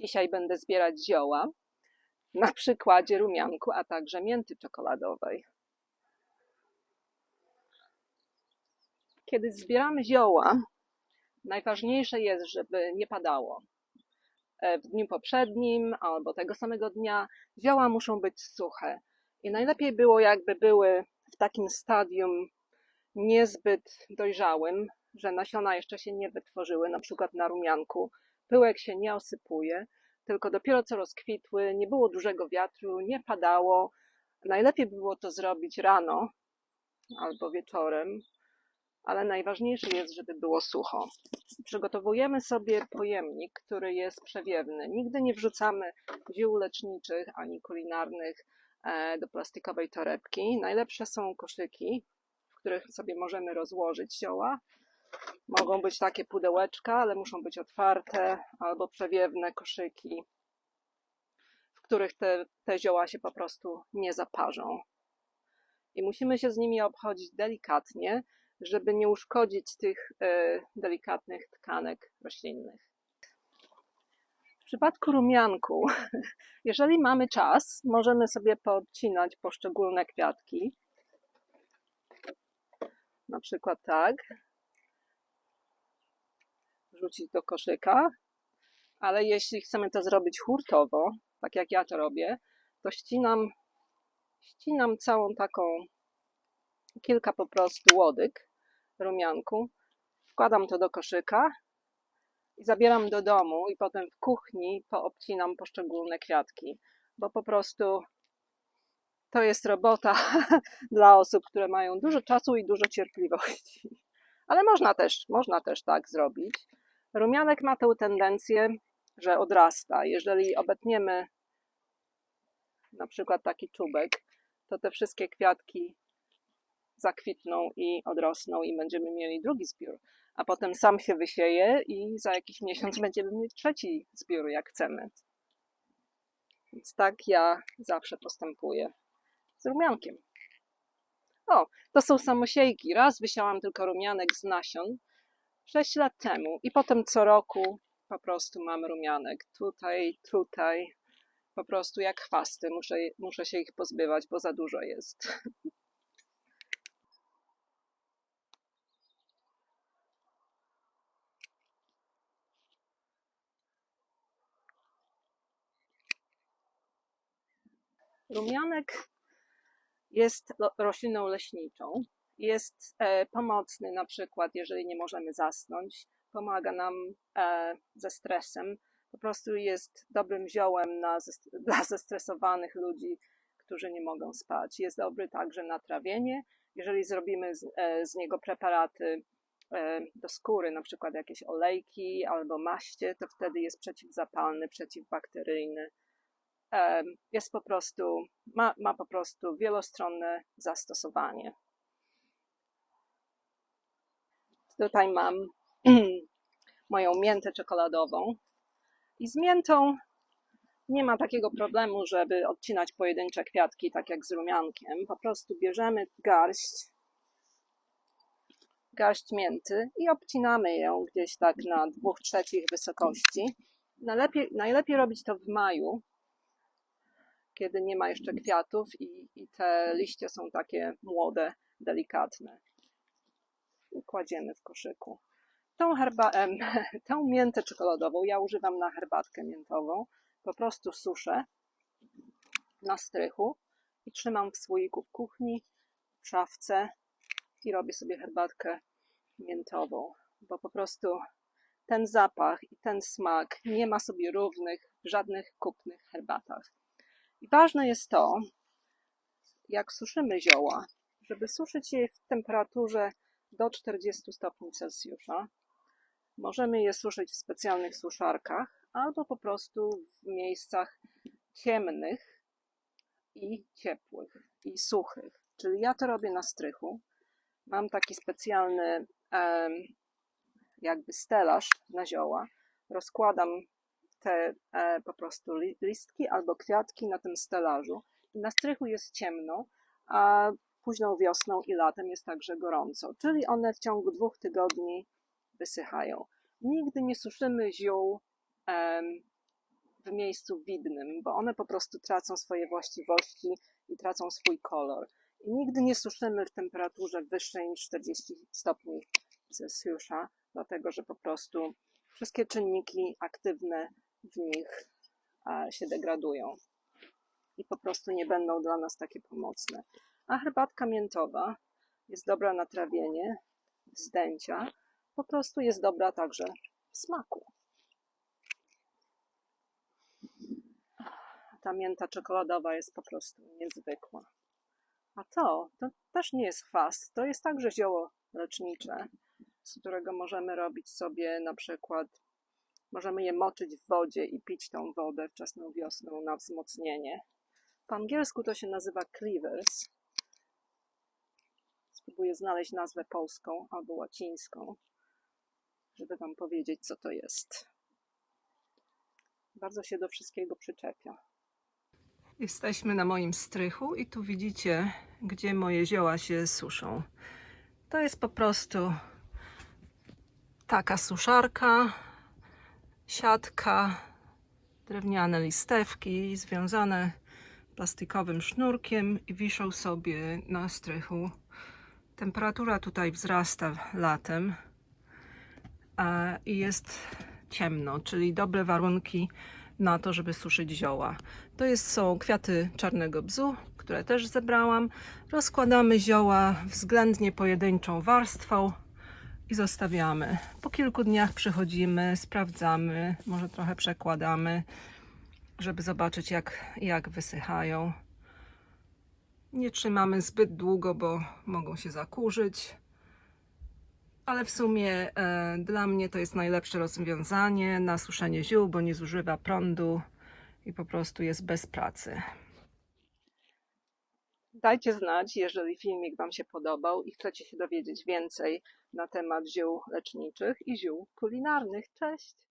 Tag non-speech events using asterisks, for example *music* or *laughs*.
Dzisiaj będę zbierać zioła na przykładzie rumianku, a także mięty czekoladowej. Kiedy zbieramy zioła, najważniejsze jest, żeby nie padało. E, W dniu poprzednim albo tego samego dnia zioła muszą być suche. I najlepiej było, jakby były w takim stadium niezbyt dojrzałym, że nasiona jeszcze się nie wytworzyły, na przykład na rumianku. Pyłek się nie osypuje, tylko dopiero co rozkwitły, nie było dużego wiatru, nie padało. Najlepiej by było to zrobić rano albo wieczorem, ale najważniejsze jest, żeby było sucho. Przygotowujemy sobie pojemnik, który jest przewiewny. Nigdy nie wrzucamy ziół leczniczych ani kulinarnych e, do plastikowej torebki. Najlepsze są koszyki, w których sobie możemy rozłożyć zioła. Mogą być takie pudełeczka, ale muszą być otwarte, albo przewiewne koszyki, w których te, te zioła się po prostu nie zaparzą. I musimy się z nimi obchodzić delikatnie, żeby nie uszkodzić tych e, delikatnych tkanek roślinnych. W przypadku rumianku, *laughs* jeżeli mamy czas, możemy sobie podcinać poszczególne kwiatki. Na przykład tak. Wrzucić do koszyka. Ale jeśli chcemy to zrobić hurtowo, tak jak ja to robię, to ścinam, ścinam całą taką, kilka po prostu łodyg rumianku, wkładam to do koszyka i zabieram do domu i potem w kuchni poobcinam poszczególne kwiatki, bo po prostu to jest robota *laughs* dla osób, które mają dużo czasu i dużo cierpliwości. Ale można też, można też tak zrobić. Rumianek ma tę tendencję, że odrasta. Jeżeli obetniemy na przykład taki czubek, to te wszystkie kwiatki zakwitną i odrosną i będziemy mieli drugi zbiór. A potem sam się wysieje i za jakiś miesiąc będziemy mieć trzeci zbiór, jak chcemy. Więc tak ja zawsze postępuję z rumiankiem. O, to są samosiejki. Raz wysiałam tylko rumianek z nasion 6 lat temu i potem co roku po prostu mam rumianek. Tutaj, tutaj. Po prostu jak chwasty. Muszę, muszę się ich pozbywać, bo za dużo jest. *laughs* Rumianek jest rośliną leśniczą. Jest e, pomocny na przykład, jeżeli nie możemy zasnąć. Pomaga nam e, ze stresem. Po prostu jest dobrym ziołem na, *laughs* dla zestresowanych ludzi, którzy nie mogą spać. Jest dobry także na trawienie. Jeżeli zrobimy z, e, z niego preparaty do skóry, na przykład jakieś olejki albo maście, to wtedy jest przeciwzapalny, przeciwbakteryjny jest po prostu, ma, ma po prostu wielostronne zastosowanie. Tutaj mam *clears throat* moją miętę czekoladową i z miętą nie ma takiego problemu, żeby odcinać pojedyncze kwiatki, tak jak z rumiankiem. Po prostu bierzemy garść, garść mięty i obcinamy ją gdzieś tak na dwóch trzecich wysokości. Najlepiej, najlepiej robić to w maju, kiedy nie ma jeszcze kwiatów i, i te liście są takie młode, delikatne. I kładziemy w koszyku. Tą, herba, em, *laughs* tą miętę czekoladową ja używam na herbatkę miętową. Po prostu suszę na strychu i trzymam w słoiku w kuchni, w szafce i robię sobie herbatkę miętową, bo po prostu ten zapach i ten smak nie ma sobie równych w żadnych kupnych herbatach. I ważne jest to, jak suszymy zioła, żeby suszyć je w temperaturze do 40 stopni Celsjusza. Możemy je suszyć w specjalnych suszarkach albo po prostu w miejscach ciemnych i ciepłych i suchych. Czyli ja to robię na strychu. Mam taki specjalny jakby stelaż na zioła. Rozkładam te e, po prostu li- listki albo kwiatki na tym stelażu. Na strychu jest ciemno, a późną wiosną i latem jest także gorąco, czyli one w ciągu dwóch tygodni wysychają. Nigdy nie suszymy ziół w miejscu widnym, bo one po prostu tracą swoje właściwości i tracą swój kolor. I nigdy nie suszymy w temperaturze wyższej niż 40 stopni Celsjusza, dlatego że po prostu wszystkie czynniki aktywne w nich się degradują i po prostu nie będą dla nas takie pomocne. A herbatka miętowa jest dobra na trawienie, wzdęcia, po prostu jest dobra także w smaku. Ta mięta czekoladowa jest po prostu niezwykła. A to, to też nie jest chwast, to jest także zioło lecznicze, z którego możemy robić sobie na przykład, możemy je moczyć w wodzie i pić tą wodę wczesną wiosną na wzmocnienie. Po angielsku to się nazywa cleavers. Spróbuję znaleźć nazwę polską albo łacińską, żeby Wam powiedzieć, co to jest. Bardzo się do wszystkiego przyczepia. Jesteśmy na moim strychu i tu widzicie, gdzie moje zioła się suszą. To jest po prostu taka suszarka, siatka, drewniane listewki związane plastikowym sznurkiem i wiszą sobie na strychu. Temperatura tutaj wzrasta latem i jest ciemno, czyli dobre warunki na to, żeby suszyć zioła. To jest, są kwiaty czarnego bzu, które też zebrałam. Rozkładamy zioła względnie pojedynczą warstwą i zostawiamy. Po kilku dniach przychodzimy, sprawdzamy, może trochę przekładamy, żeby zobaczyć jak, jak wysychają. Nie trzymamy zbyt długo, bo mogą się zakurzyć. Ale w sumie e, dla mnie to jest najlepsze rozwiązanie na suszenie ziół, bo nie zużywa prądu i po prostu jest bez pracy. Dajcie znać, jeżeli filmik Wam się podobał i chcecie się dowiedzieć więcej na temat ziół leczniczych i ziół kulinarnych. Cześć!